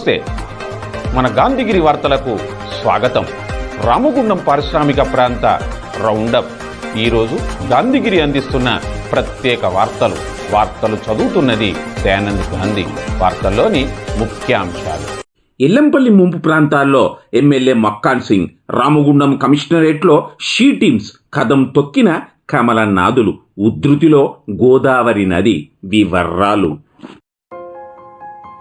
నమస్తే. మన గాంధీగిరి వార్తలకు స్వాగతం. రామగుండం పారిశ్రామిక ప్రాంత రౌండప్. ఈరోజు గాంధీగిరి అందిస్తున్న ప్రత్యేక వార్తలు. వార్తలు చదువుతున్నది దయానంద్ గాంధీ. వార్తల్లోని ముఖ్యాంశాలు. ఎల్లంపల్లి ముంపు ప్రాంతాల్లో ఎమ్మెల్యే మక్కాన్ సింగ్ రామగుండం కమిషనరేట్లో షీ టీమ్స్ కదం తొక్కిన కమలనాథులు ఉధృతిలో గోదావరి నది వివర్రాలు.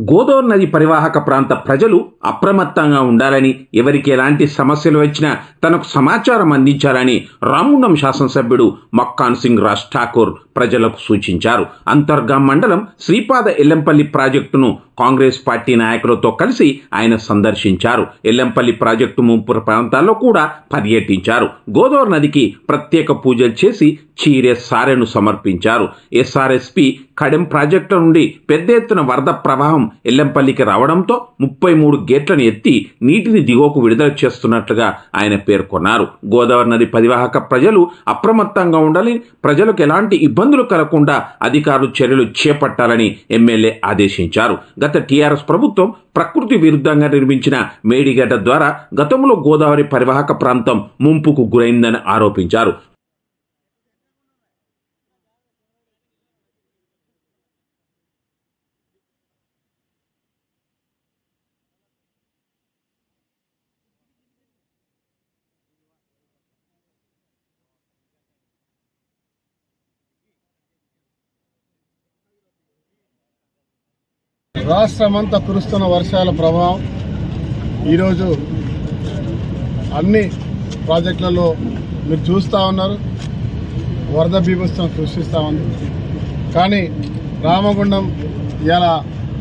Godavari నది పరివాహక ప్రాంత ప్రజలు అప్రమత్తంగా ఉండాలని ఎవరికి ఎలాంటి సమస్యలు వచ్చినా తనకు సమాచారం అందించాలని రామగుండం శాసనసభ్యుడు మక్కాన్ సింగ్ రాజ్ ఠాకూర్ ప్రజలకు సూచించారు. అంతర్గా మండలం శ్రీపాద ఎల్లంపల్లి ప్రాజెక్టును కాంగ్రెస్ పార్టీ నాయకులతో కలిసి ఆయన సందర్శించారు. ఎల్లంపల్లి ప్రాజెక్టు ముంపు ప్రాంతాల్లో కూడా పర్యటించారు. గోదావరి నదికి ప్రత్యేక పూజలు చేసి చీరే సారెను సమర్పించారు. ఎస్ఆర్ఎస్పి కడెం ప్రాజెక్టు నుండి పెద్ద ఎత్తున వరద ప్రవాహం ఎల్లంపల్లికి రావడంతో ముప్పై మూడు గేట్లను ఎత్తి నీటిని దిగువకు విడుదల చేస్తున్నట్లుగా ఆయన పేర్కొన్నారు. గోదావరి నది పరివాహక ప్రజలు అప్రమత్తంగా ఉండాలి ప్రజలకు ఎలాంటి ఇబ్బందులు కలగకుండా అధికారులు చర్యలు చేపట్టాలని ఎమ్మెల్యే ఆదేశించారు. గత టీఆర్ఎస్ ప్రభుత్వం ప్రకృతి విరుద్ధంగా నిర్మించిన మేడిగడ్డ ద్వారా గతంలో గోదావరి పరివాహక ప్రాంతం ముంపుకు గురైందని ఆరోపించారు. రాష్ట్రమంతా కురుస్తున్న వర్షాల ప్రభావం ఈరోజు అన్ని ప్రాజెక్టులలో మీరు చూస్తూ ఉన్నారు. వరద బీభత్సం సృష్టిస్తూ ఉంది. కానీ రామగుండం ఇలా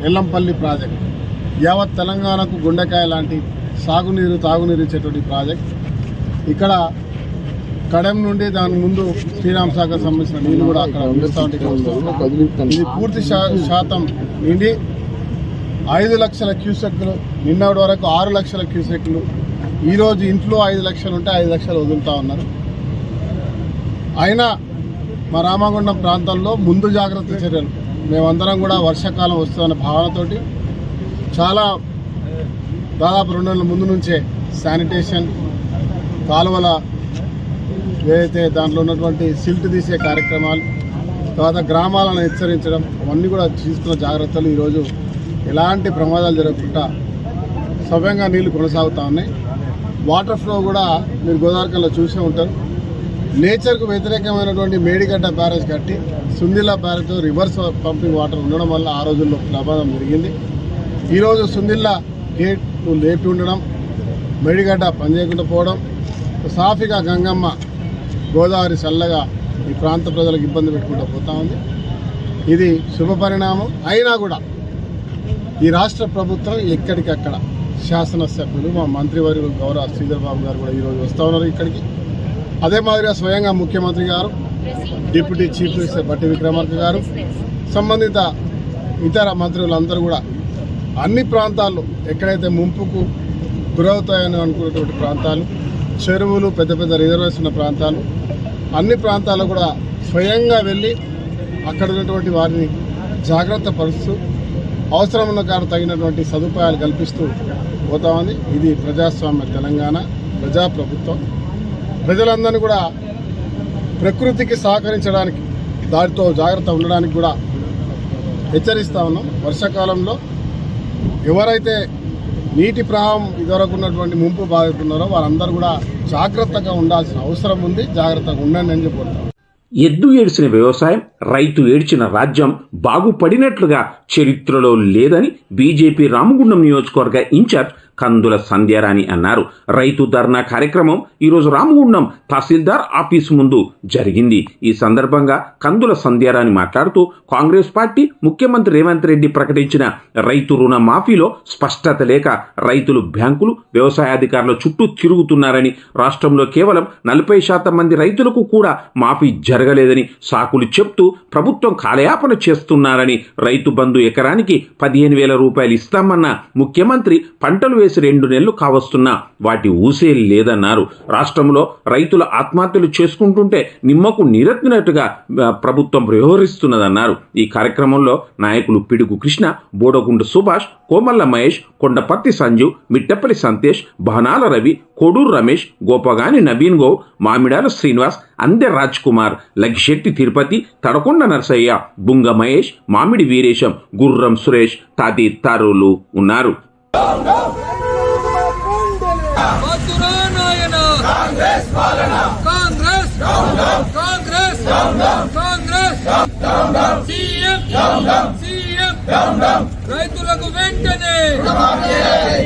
ఎల్లంపల్లి ప్రాజెక్ట్ యావత్ తెలంగాణకు గుండెకాయ లాంటి సాగునీరు తాగునీరు ఇచ్చేటువంటి ప్రాజెక్ట్. ఇక్కడ కడెం నుండి దాని ముందు శ్రీరామ్ సాగర్ సంబంధించిన నీళ్ళు కూడా అక్కడ ఉండిస్తూ ఉంటాయి. ఇక్కడ ఇది పూర్తి శాతం నిండి ఐదు లక్షల క్యూసెక్లు నిన్నటి వరకు ఆరు లక్షల క్యూసెక్లు. ఈరోజు ఇంట్లో ఐదు లక్షలు ఉంటే ఐదు లక్షలు వదులుతూ ఉన్నారు. అయినా మా రామగుండం ప్రాంతంలో ముందు జాగ్రత్త చర్యలు. మేమందరం కూడా వర్షాకాలం వస్తుందన్న భావనతోటి చాలా దాదాపు రెండు నెలల ముందు నుంచే శానిటేషన్ కాలువల ఏదైతే దాంట్లో ఉన్నటువంటి సిల్ట్ తీసే కార్యక్రమాలు తర్వాత గ్రామాలను హెచ్చరించడం అవన్నీ కూడా తీసుకున్న జాగ్రత్తలు ఈరోజు ఎలాంటి ప్రమాదాలు జరగకుండా సవ్యంగా నీళ్ళు కొనసాగుతూ ఉన్నాయి. వాటర్ ఫ్లో కూడా మీరు గోదావరికల్లో చూసే ఉంటారు. నేచర్కు వ్యతిరేకమైనటువంటి మేడిగడ్డ బ్యారేజ్ కట్టి Sundilla barrage reverse pumping water ఉండడం వల్ల ఆ రోజుల్లో ప్రమాదం జరిగింది. ఈరోజు సుందిల్లా గేట్ లేపి ఉండడం మేడిగడ్డ పనిచేయకుండా పోవడం సాఫీగా గంగమ్మ గోదావరి చల్లగా ఈ ప్రాంత ప్రజలకు ఇబ్బంది పెట్టుకుంటూ పోతా ఉంది. ఇది శుభ పరిణామం అయినా కూడా ఈ రాష్ట్ర ప్రభుత్వం ఎక్కడికక్కడ శాసనసభ్యులు మా మంత్రివర్యులు గౌరవ శ్రీధర్ బాబు గారు కూడా ఈరోజు వస్తూ ఉన్నారు ఇక్కడికి. అదే మాదిరిగా స్వయంగా ముఖ్యమంత్రి గారు డిప్యూటీ చీఫ్ మినిస్టర్ బట్టి విక్రమార్క గారు సంబంధిత ఇతర మంత్రులందరూ కూడా అన్ని ప్రాంతాల్లో ఎక్కడైతే ముంపుకు గురవుతాయని అనుకున్నటువంటి ప్రాంతాలు చెరువులు పెద్ద పెద్ద రిజర్వేషన్ ప్రాంతాలు అన్ని ప్రాంతాల్లో కూడా స్వయంగా వెళ్ళి అక్కడ ఉన్నటువంటి వారిని జాగ్రత్త పరుస్తూ అవసరం ఉన్న కాడ తగినటువంటి సదుపాయాలు కల్పిస్తూ పోతా ఉంది. ఇది ప్రజాస్వామ్య తెలంగాణ ప్రజాప్రభుత్వం. ప్రజలందరినీ కూడా ప్రకృతికి సహకరించడానికి దాటితో జాగ్రత్త ఉండడానికి కూడా హెచ్చరిస్తా ఉన్నాం. వర్షాకాలంలో ఎవరైతే నీటి ప్రవాహం ఇదివరకు ఉన్నటువంటి ముంపు బాధితున్నారో వారందరూ కూడా జాగ్రత్తగా ఉండాల్సిన అవసరం ఉంది. జాగ్రత్తగా ఉండండి అని చెప్పి ఎద్దు ఏడిసిన వ్యవసాయం రైతు ఏడ్చిన రాజ్యం బాగుపడినట్లుగా చరిత్రలో లేదని బీజేపీ రామగుండం నియోజకవర్గ ఇన్ఛార్జ్ కందుల సంధ్యారాణి అన్నారు. రైతు ధర్నా కార్యక్రమం ఈరోజు రామగుండం తహసీల్దార్ ఆఫీస్ ముందు జరిగింది. ఈ సందర్భంగా కందుల సంధ్యారాణి మాట్లాడుతూ కాంగ్రెస్ పార్టీ ముఖ్యమంత్రి రేవంత్ రెడ్డి ప్రకటించిన రైతు రుణ మాఫీలో స్పష్టత లేక రైతులు బ్యాంకులు వ్యవసాయాధికారుల చుట్టూ తిరుగుతున్నారని రాష్ట్రంలో కేవలం నలభై శాతం మంది రైతులకు కూడా మాఫీ జరగలేదని సాకులు చెప్తూ ప్రభుత్వం కాలయాపన చేస్తున్నారని రైతు బంధు ఎకరానికి పదిహేను వేల రూపాయలు ఇస్తామన్న ముఖ్యమంత్రి పంటలు వేసి రెండు నెలలు కావస్తున్నా వాటి ఊసే లేదన్నారు. రాష్ట్రంలో రైతుల ఆత్మహత్యలు చేసుకుంటుంటే నిమ్మకు నీరెత్తినట్టుగా ప్రభుత్వం వ్యవహరిస్తున్నదన్నారు. ఈ కార్యక్రమంలో నాయకులు పిడుగు కృష్ణ బోడగుండు సుభాష్ కోమల్ల మహేష్ కొండపర్తి సంజు మిట్టపల్లి సంతేష్ బహనాల రవి కొడూరు రమేష్ గోపగాని నవీన్ గౌ మామిడాల శ్రీనివాస్ అందె రాజ్ కుమార్ లగిశెట్టి తిరుపతి తడకొండ నరసయ్య బుంగ మహేష్ మామిడి వీరేశం గుర్రం సురేష్ తదితరులు ఉన్నారు. కాంగ్రెస్ రైతులకు వెంటనే!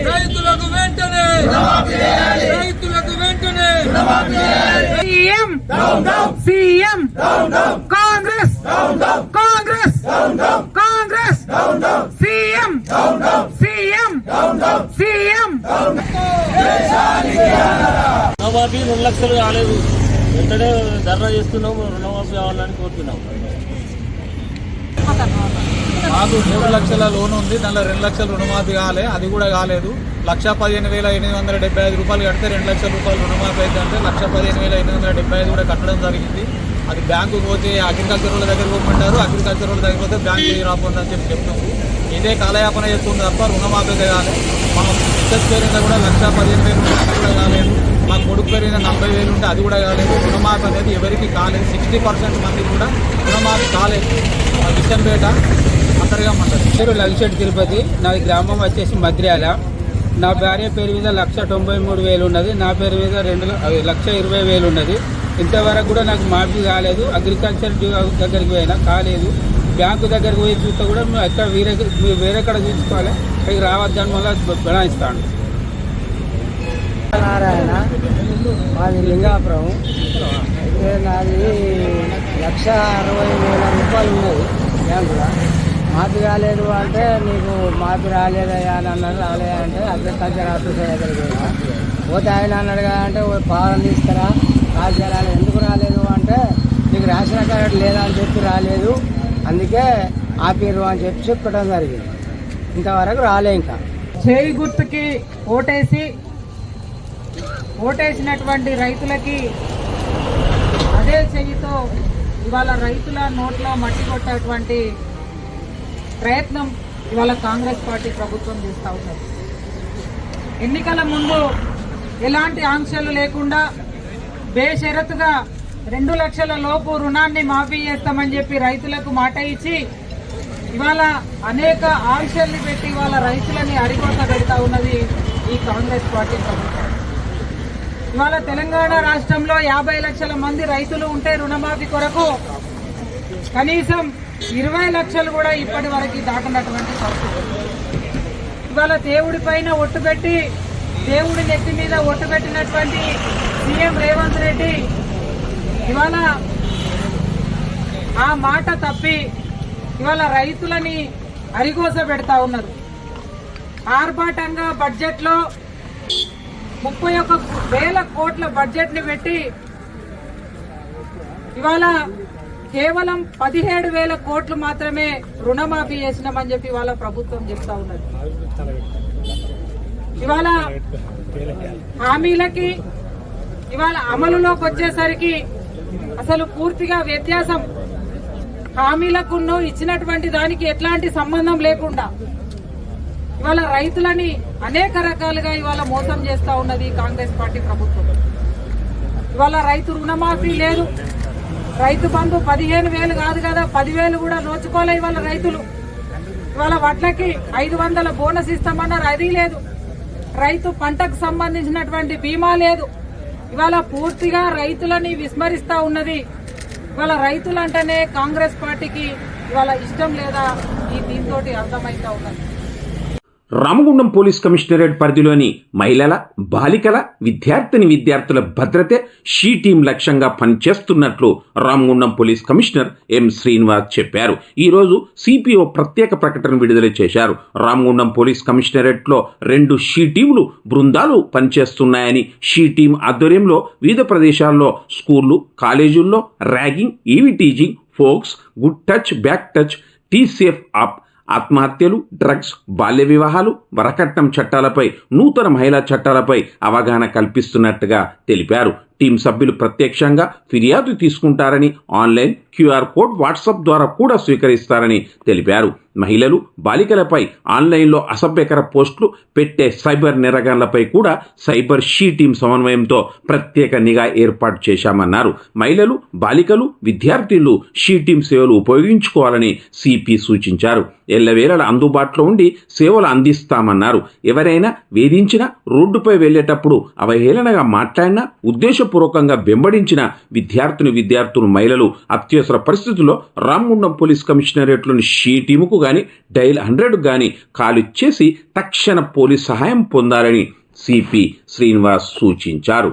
రైతులకు వెంటనే! రైతులకు వెంటనే! CM CM Congress Congress Congress CM CM CM. రుణమాఫీ రెండు లక్షలు కాలేదు. వెంటనే ధర్నా చేస్తున్నాము రుణమాఫీ కావాలని కోరుతున్నాం మాకు మూడు లక్షల లోన్ ఉంది దాంట్లో రెండు లక్షలు రుణమాఫీ కాలే అది కూడా కాలేదు. లక్ష పదిహేను వేల ఎనిమిది వందల డెబ్బై ఐదు రూపాయలు కడితే రెండు లక్షల రూపాయలు రుణమాఫీ అయితే అంటే లక్ష పదిహేను వేల ఎనిమిది వందల డెబ్బై ఐదు కూడా కట్టడం జరిగింది. అది బ్యాంకు పోతే అగ్రికల్చర్ వాళ్ళ దగ్గర పోమంటారు అగ్రికల్చర్ వాళ్ళ దగ్గర పోతే బ్యాంకు రాకుండా అని చెప్పి చెప్తున్నాము. ఇదే కాలయాపన చేస్తుంది తప్ప రుణమాఫీ కాలే. మా మిస్సెస్ పేరు కూడా లక్ష పదిహేను వేలు కూడా కాలేదు. మా కొడుకు పేరు మీద నలభై వేలు ఉంటే అది కూడా కాలేదు. రుణమాఫీ అనేది ఎవరికి కాలేదు. సిక్స్టీ పర్సెంట్ మంది కూడా రుణమాఫీ కాలేదు. మా విషంపేట పేట పేరు లగిశెట్టి తిరుపతి నాది గ్రామం వచ్చేసి మద్ర్యాల. నా భార్య పేరు మీద లక్ష తొంభై మూడు వేలు ఉన్నది నా పేరు మీద రెండు లక్ష ఇరవై వేలు ఉన్నది. ఇంతవరకు కూడా నాకు మాఫీ కాలేదు అగ్రికల్చర్ డి- దగ్గరికి పోయినా కాలేదు. బ్యాంకు దగ్గరికి పోయి చూస్తే కూడా మేము ఎక్కడ వేరే మీరు వేరే కడ చూసుకోవాలి ఇక్కడికి రావద్దని వల్ల బెణాయిస్తాను నారాయణ మాది లింగాపురం. అయితే నాది లక్ష అరవై వేల రూపాయలు ఉన్నాయి బ్యాంకులో. మార్పు రాలేదు అంటే నీకు మార్పు రాలేదయ్యా అని అన్నారు. రాలేదా అంటే అగ్రికల్చర్ ఆఫీసర్ దగ్గరికి పోతే ఆయన అన్నాడు కదా అంటే పాలన తీసుకురా రాజకీయాలు ఎందుకు రాలేదు అంటే నీకు రేషన్ కార్డు లేదా అని చెప్పి రాలేదు. అందుకే ఆపిర్రు అని చెప్పి చెప్పడం జరిగింది. ఇంతవరకు రాలే ఇంకా. చేయి గుర్తుకి ఓటేసి ఓటేసినటువంటి రైతులకి అదే చెయ్యితో ఇవాళ రైతుల నోట్లో మట్టి కొట్టేటువంటి ప్రయత్నం ఇవాళ కాంగ్రెస్ పార్టీ ప్రభుత్వం చేస్తూ ఉన్నది. ఎన్నికల ముందు ఎలాంటి ఆంక్షలు లేకుండా బేషరతుగా రెండు లక్షల లోపు రుణాన్ని మాఫీ చేస్తామని చెప్పి రైతులకు మాట ఇచ్చి ఇవాళ అనేక ఆంక్షల్ని పెట్టి ఇవాళ రైతులని అరికోత పెడతా ఉన్నది ఈ కాంగ్రెస్ పార్టీ ప్రభుత్వం. ఇవాళ తెలంగాణ రాష్ట్రంలో యాభై లక్షల మంది రైతులు ఉంటే రుణమాఫీ కొరకు కనీసం ఇరవై లక్షలు కూడా ఇప్పటి వరకు దాటినటువంటి పరిస్థితి. ఇవాళ దేవుడి పైన ఒట్టు పెట్టి దేవుడి నెత్తి మీద ఒట్టు పెట్టినటువంటి సీఎం రేవంత్ రెడ్డి ఇవాళ ఆ మాట తప్పి ఇవాళ రైతులని అరిగోస పెడతా ఉన్నారు. ఆర్భాటంగా బడ్జెట్లో ముప్పై ఒక్క వేల కోట్ల బడ్జెట్ని పెట్టి ఇవాళ కేవలం పదిహేడు వేల కోట్లు మాత్రమే రుణమాఫీ చేసినామని చెప్పి ఇవాళ ప్రభుత్వం చెప్తా ఉన్నది. ఇవాళ హామీలకి ఇవాళ అమలులోకి వచ్చేసరికి అసలు పూర్తిగా వ్యత్యాసం. హామీలకును ఇచ్చినటువంటి దానికి ఎట్లాంటి సంబంధం లేకుండా ఇవాళ రైతులని అనేక రకాలుగా ఇవాళ మోసం చేస్తా ఉన్నది కాంగ్రెస్ పార్టీ ప్రభుత్వం. ఇవాళ రైతు రుణమాఫీ లేదు. రైతు బంధు పదిహేను వేలు కాదు కదా పదివేలు కూడా నోచుకోలే ఇవాళ రైతులు. ఇవాళ వడ్లకి ఐదు వందల బోనస్ ఇస్తామన్నారు అది లేదు. రైతు పంటకు సంబంధించినటువంటి బీమా లేదు. ఇవాళ పూర్తిగా రైతులని విస్మరిస్తా ఉన్నది. ఇవాళ రైతులంటేనే కాంగ్రెస్ పార్టీకి ఇవాళ ఇష్టం లేదా ఈ దీంతో అర్థమైతా ఉన్నది. రామగుండం పోలీస్ కమిషనరేట్ పరిధిలోని మహిళల బాలికల విద్యార్థిని విద్యార్థుల భద్రతే షీ టీం లక్ష్యంగా పనిచేస్తున్నట్లు Ramagundam police commissioner M Srinivas చెప్పారు. ఈరోజు సిపిఓ ప్రత్యేక ప్రకటన విడుదల చేశారు. రామగుండం పోలీస్ కమిషనరేట్లో రెండు షీ టీములు బృందాలు పనిచేస్తున్నాయని షీ టీం ఆధ్వర్యంలో వివిధ ప్రదేశాల్లో స్కూళ్ళు కాలేజీల్లో ragging eve teasing POCSO good touch bad touch tea అప్ ఆత్మహత్యలు డ్రగ్స్ బాల్య వివాహాలు వరకట్నం చట్టాలపై నూతన మహిళా చట్టాలపై అవగాహన కల్పిస్తున్నట్టుగా తెలిపారు. టీం సభ్యులు ప్రత్యక్షంగా ఫిర్యాదు తీసుకుంటారని ఆన్లైన్ క్యూఆర్ కోడ్ వాట్సాప్ ద్వారా కూడా స్వీకరిస్తారని తెలిపారు. మహిళలు బాలికలపై ఆన్లైన్లో అసభ్యకర పోస్టులు పెట్టే సైబర్ నిరగాన్లపై కూడా సైబర్ షీ టీం సమన్వయంతో ప్రత్యేక నిఘా ఏర్పాటు చేశామన్నారు. మహిళలు బాలికలు విద్యార్థులు షీ టీం సేవలు ఉపయోగించుకోవాలని సిపి సూచించారు. ఎల్లవేళల అందుబాటులో ఉండి సేవలు అందిస్తామన్నారు. ఎవరైనా వేధించినా రోడ్డుపై వెళ్ళేటప్పుడు అవహేళనగా మాట్లాడినా ఉద్దేశపూర్వకంగా వెంబడించిన విద్యార్థిని విద్యార్థులు మహిళలు అత్యవసర పరిస్థితుల్లో రామగుండం పోలీస్ కమిషనరేట్లోని షీ టీముకు గాని డైల్ హండ్రెడ్ గాని కాల్ చేసి తక్షణ పోలీస్ సహాయం పొందాలని సిపి శ్రీనివాస్ సూచించారు.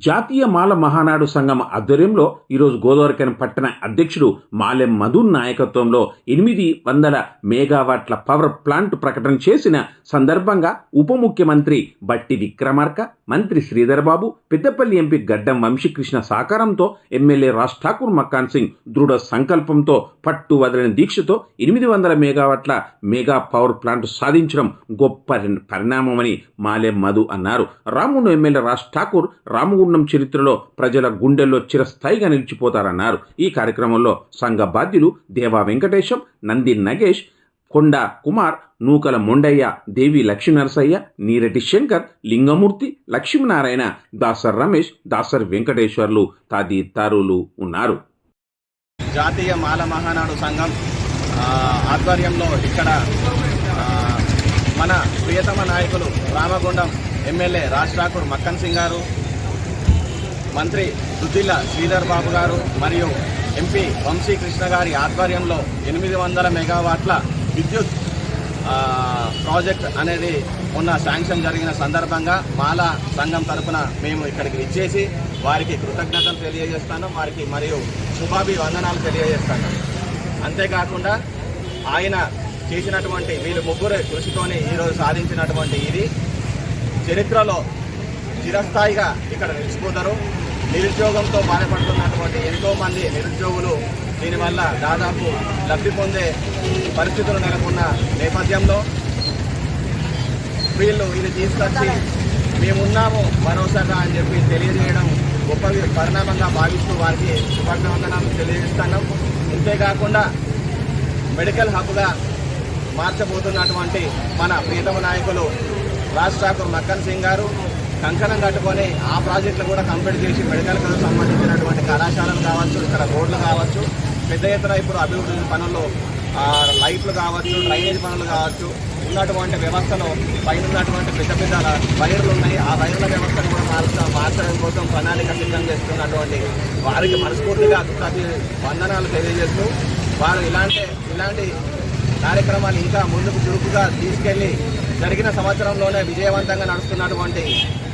జాతీయ మాల మహానాడు సంఘం ఆధ్వర్యంలో ఈరోజు గోదావరికని పట్టణ అధ్యక్షుడు మాలెం మధున్ నాయకత్వంలో ఎనిమిది వందల మెగావాట్ల పవర్ ప్లాంట్ ప్రకటన చేసిన సందర్భంగా ఉప ముఖ్యమంత్రి బట్టి విక్రమార్క మంత్రి శ్రీధర్ బాబు పెద్దపల్లి ఎంపీ గడ్డం వంశీకృష్ణ సహకారంతో ఎమ్మెల్యే రాజ్ ఠాకూర్ మక్కాన్ సింగ్ దృఢ సంకల్పంతో పట్టు వదలని దీక్షతో ఎనిమిది వందల మెగావాట్ల మెగా పవర్ ప్లాంట్ సాధించడం గొప్ప పరిణామమని మాలెం మధు అన్నారు. రాముడు ఎమ్మెల్యే రాజ్ ఠాకూర్ రామగుండం చరిత్రలో ప్రజల గుండెల్లో చిరస్థాయిగా నిలిచిపోతారన్నారు. ఈ కార్యక్రమంలో సంఘ బాధ్యులు దేవా వెంకటేశం నంది నగేష్ కొండ కుమార్ నూకల మొండయ్య దేవి లక్ష్మీనరసయ్య నీరటి శంకర్ లింగమూర్తి లక్ష్మీనారాయణ దాసర్ రమేష్ దాసర్ వెంకటేశ్వర్లు తదితరులు ఉన్నారు. జాతీయ మాల మహానాడు సంఘం ఆధ్వర్యంలో ఇక్కడ మన ప్రియతమ నాయకులు రామగుండం ఎమ్మెల్యే రాజ్ ఠాకూర్ మక్కన్ సింగ్ గారు మంత్రి దుద్దిల్ల శ్రీధర్ బాబు గారు మరియు ఎంపీ వంశీకృష్ణ గారి ఆధ్వర్యంలో ఎనిమిది వందల మెగావాట్ల విద్యుత్ ప్రాజెక్ట్ అనేది ఉన్న శాంక్షన్ జరిగిన సందర్భంగా మాలా సంఘం తరపున మేము ఇక్కడికి ఇచ్చేసి వారికి కృతజ్ఞతలు తెలియజేస్తాను వారికి మరియు శుభాభివందనాలు తెలియజేస్తాను. అంతేకాకుండా ఆయన చేసినటువంటి వీళ్ళు ముగ్గురు కృషితోనే ఈరోజు సాధించినటువంటి ఇది. చరిత్రలో చిరస్థాయిగా ఇక్కడ నిలిచిపోతారు. నిరుద్యోగంతో బాధపడుతున్నటువంటి ఎంతో మంది నిరుద్యోగులు దీనివల్ల దాదాపు లబ్ధి పొందే పరిస్థితులు నెలకొన్న నేపథ్యంలో వీళ్ళు ఇది తీసుకొచ్చి మేమున్నాము భరోసాగా అని చెప్పి తెలియజేయడం గొప్ప పరిణామంగా భావిస్తూ వారికి శుభాభివందనాలు తెలియజేస్తున్నాం. అంతేకాకుండా మెడికల్ హబ్గా మార్చబోతున్నటువంటి మన ప్రీతమ నాయకులు రాజ్ ఠాకూర్ మక్కన్ సింగ్ గారు కంకణం కట్టుకొని ఆ ప్రాజెక్టులు కూడా కంప్లీట్ చేసి మెడికల్కి సంబంధించినటువంటి కళాశాలలు కావచ్చు ఇక్కడ రోడ్లు కావచ్చు పెద్ద ఎత్తున ఇప్పుడు అభివృద్ధి పనులు లైట్లు కావచ్చు డ్రైనేజ్ పనులు కావచ్చు ఉన్నటువంటి వ్యవస్థలో పైన ఉన్నటువంటి పెద్ద పెద్ద వైర్లు ఉన్నాయి. ఆ వైర్ల వ్యవస్థను కూడా మార్చ మార్చడం కోసం ప్రణాళిక సిద్ధం చేస్తున్నటువంటి వారికి మనస్ఫూర్తిగా కృతజ్ఞ వందనాలు తెలియజేస్తూ వారు ఇలాంటి ఇలాంటి కార్యక్రమాన్ని ఇంకా ముందుకు చురుకుగా తీసుకెళ్ళి జరిగిన సంవత్సరంలోనే విజయవంతంగా నడుస్తున్నటువంటి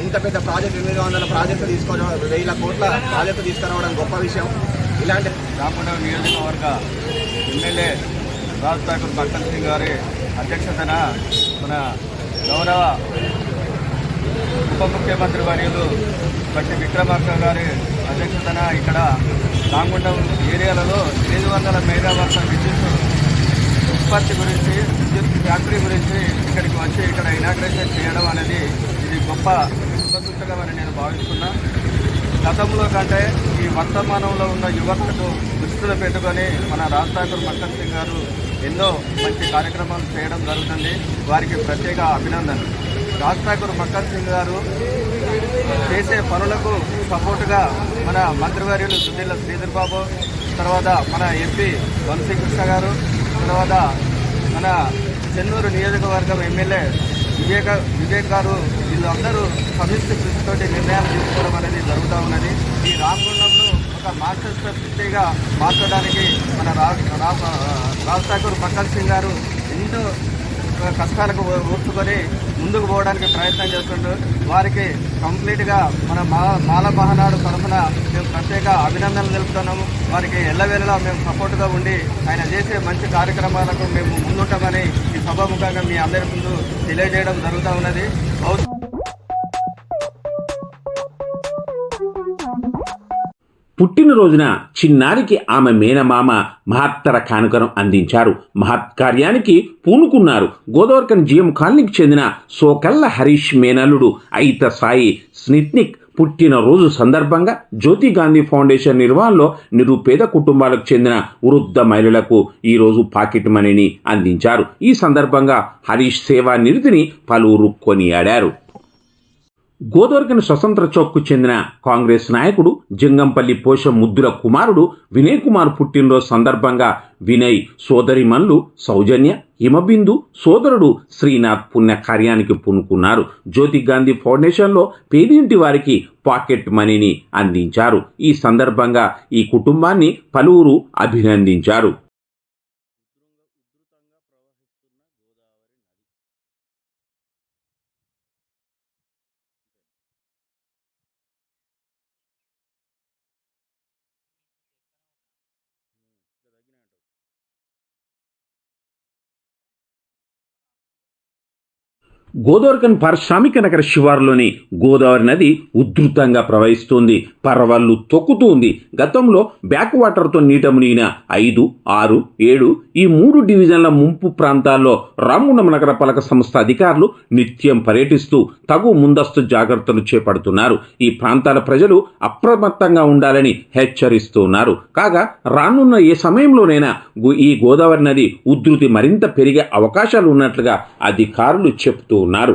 ఇంత పెద్ద ప్రాజెక్ట్ ఎనిమిది వందల ప్రాజెక్టు తీసుకోవడం వేల కోట్ల ప్రాజెక్టు తీసుకురావడం గొప్ప విషయం. ఇలాంటి రాకుండా నియోజకవర్గ ఎమ్మెల్యే రాజ్ ఠాకూర్ భక్తన్ సింగ్ గారి అధ్యక్షతన మన గౌరవ ఉప ముఖ్యమంత్రి వర్యులు బట్టి విక్రమార్క గారి అధ్యక్షతన ఇక్కడ రామగుండం ఏరియాలలో ఎనిమిది వందల మెగావాట్ల విద్యుత్ ఉత్పత్తి గురించి విద్యుత్ ఫ్యాక్టరీ గురించి ఇక్కడికి వచ్చి ఇక్కడ ఇనాగ్రేషన్ చేయడం అనేది ఇది గొప్ప శుభసూచకమని నేను భావిస్తున్నా. గతంలో కంటే ఈ వర్తమానంలో ఉన్న యువతకు దృష్టిలో పెట్టుకొని మన రాజ్ ఠాకూర్ మక్కన్ సింగ్ గారు ఎన్నో మంచి కార్యక్రమాలు చేయడం జరుగుతుంది. వారికి ప్రత్యేక అభినందనలు. రాజ్ ఠాకూర్ మక్కన్ సింగ్ గారు చేసే పనులకు సపోర్టుగా మన మంత్రివర్యులు సునీల శ్రీధర్ బాబు తర్వాత మన ఎంపీ వంశీకృష్ణ గారు తర్వాత మన చెన్నూరు నియోజకవర్గం ఎమ్మెల్యే వివేక వివేక్ గారు వీళ్ళందరూ సమిష్టి కృషితోటి నిర్ణయాలు తీసుకోవడం అనేది జరుగుతూ ఉన్నది. ఈ రామగుండంలో ఒక మాస్టర్ సిటీగా మార్చడానికి మన రాజ్ రాజ్ రాజ్ ఠాకూర్ భగత్ సింగ్ గారు ఎన్నో కష్టాలకు ఊర్చుకొని ముందుకు పోవడానికి ప్రయత్నం చేస్తుండ్రు. వారికి కంప్లీట్గా మన మా మాల మహానాడు తరఫున మేము ప్రత్యేక అభినందనలు తెలుపుతున్నాము. వారికి ఎల్లవేళలా మేము సపోర్ట్గా ఉండి ఆయన చేసే మంచి కార్యక్రమాలకు మేము ముందుంటామని ఈ సభాముఖంగా మీ అందరి ముందు తెలియజేయడం జరుగుతూ ఉన్నది. పుట్టినరోజున చిన్నారికి ఆమె మేనమామ మహత్తర కానుకను అందించారు. మహత్కార్యానికి పూనుకున్నారు. గోదావరికన్ జిఎం కాలనీకి చెందిన సోకల్ల హరీష్ మేనల్లుడు అయిత సాయి స్నిత్నిక్ పుట్టినరోజు సందర్భంగా జ్యోతి గాంధీ ఫౌండేషన్ నిర్వహణలో నిరుపేద కుటుంబాలకు చెందిన వృద్ధ మహిళలకు ఈరోజు పాకెట్ మనీని అందించారు. ఈ సందర్భంగా హరీష్ సేవా నిధిని పలువురు కొనియాడారు. గోదవర్గన్ స్వతంత్ర చౌక్కు చెందిన కాంగ్రెస్ నాయకుడు జంగంపల్లి పోషం ముద్దుల కుమారుడు వినయ్ కుమార్ పుట్టినరోజు సందర్భంగా వినయ్ సోదరిమన్లు సౌజన్య హిమబిందు సోదరుడు శ్రీనాథ్ పుణ్య కార్యానికి పూనుకున్నారు. జ్యోతి గాంధీ ఫౌండేషన్లో పేదింటి వారికి పాకెట్ మనీని అందించారు. ఈ సందర్భంగా ఈ కుటుంబాన్ని పలువురు అభినందించారు. గోదావరికన్ పారిశ్రామిక నగర శివారులోని గోదావరి నది ఉధృతంగా ప్రవహిస్తుంది. తొక్కుతూ ఉంది గతంలో బ్యాక్ వాటర్తో నీట మునిగిన ఐదు ఆరు ఏడు ఈ మూడు డివిజన్ల ముంపు ప్రాంతాల్లో రామగుండం నగర పాలక సంస్థ అధికారులు నిత్యం పర్యటిస్తూ తగు ముందస్తు జాగ్రత్తలు చేపడుతున్నారు. ఈ ప్రాంతాల ప్రజలు అప్రమత్తంగా ఉండాలని హెచ్చరిస్తున్నారు. కాగా రానున్న ఏ సమయంలోనైనా ఈ గోదావరి నది ఉధృతి మరింత పెరిగే అవకాశాలు ఉన్నట్లుగా అధికారులు చెబుతూ ఉన్నారు